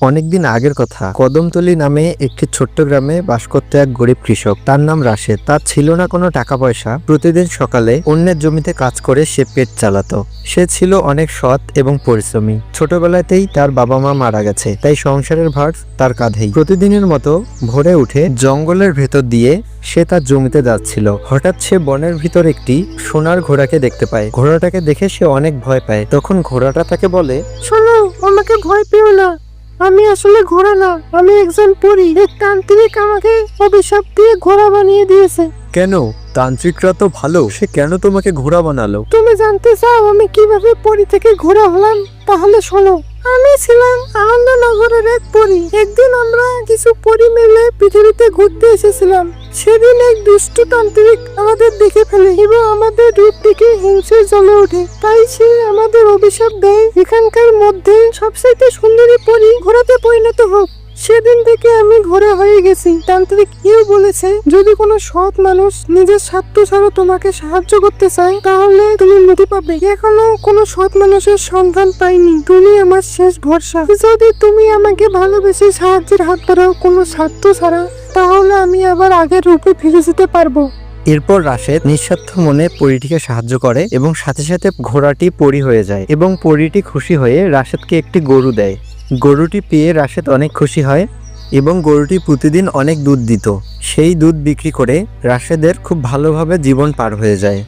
অনেকদিন আগের কথা। কদমতলি নামে একটি ছোট্ট গ্রামে বাস করত এক গরিব কৃষক। তার নাম রাশেদ। তার ছিল না কোনো টাকা পয়সা প্রতিদিন সকালে অন্যের জমিতে কাজ করে সে পেট চালাতো। সে ছিল অনেক সৎ এবং পরিশ্রমী। ছোটবেলাতেই তার বাবা মা মারা গেছে। তাই সংসারের ভার তার কাঁধেই। প্রতিদিনের মতো ভোরে উঠে জঙ্গলের ভেতর দিয়ে সে তার জমিতে যাচ্ছিল। হঠাৎ সে বনের ভিতর একটি সোনার ঘোড়াকে দেখতে পায়। ঘোড়াটাকে দেখে সে অনেক ভয় পায়। তখন ঘোড়াটা তাকে বলে, শোনো, আমাকে ভয় পেও না। আমি আসলে ঘোড়া না আমি একজন পরি। এক তান্ত্রিক আমাকে অভিশাপ দিয়ে ঘোড়া বানিয়ে দিয়েছে। কেন? তান্ত্রিকরা তো ভালো সে কেন তোমাকে ঘোড়া বানালো? তুমি জানতে চাও আমি কীভাবে পরি থেকে ঘোড়া হলাম? তাহলে শোনো আমি ছিলাম আনন্দনগরের এক পরী। একদিন আমরা কিছু পরী মিলে পৃথিবীতে ঘুরতে এসেছিলাম। সেদিন এক দুষ্ট তান্ত্রিক আমাদের দেখে ফেলে এবং আমাদের রূপ দেখে হিংসে জ্বলে ওঠে। তাই সে আমাদের অভিশাপ দেয়। এখানকার মধ্যে সবচাইতে সুন্দরী পরী ঘোরাতে পরিণত হোক। সেদিন থেকে আমি ঘোরা হয়ে গেছি। তান্ত্রিক কেউ বলেছে, যদি কোনো সৎ মানুষ নিজের স্বার্থ ছাড়া তোমাকে সাহায্য করতে চায়, তাহলে তুমি মুক্তি পাবে। এখনও কোনো সৎ মানুষের সন্ধান পাইনি। তুমি আমার শেষ ভরসা। যদি তুমি আমাকে ভালোবেসে সাহায্যের হাত বাড়াও কোনো স্বার্থ ছাড়া, তাহলে আমি আবার আগের রূপে ফিরে যেতে পারব। এরপর রাশেদ নিঃস্বার্থ মনে পরীটিকে সাহায্য করে এবং সাথে সাথে ঘোড়াটি পরি হয়ে যায় এবং পরীটি খুশি হয়ে রাশেদকে একটি গরু দেয়। গরুটি পেয়ে রাশেদ অনেক খুশি হয় এবং গরুটি প্রতিদিন অনেক দুধ দিত। সেই দুধ বিক্রি করে রাশেদের খুব ভালোভাবে জীবন পার হয়ে যায়।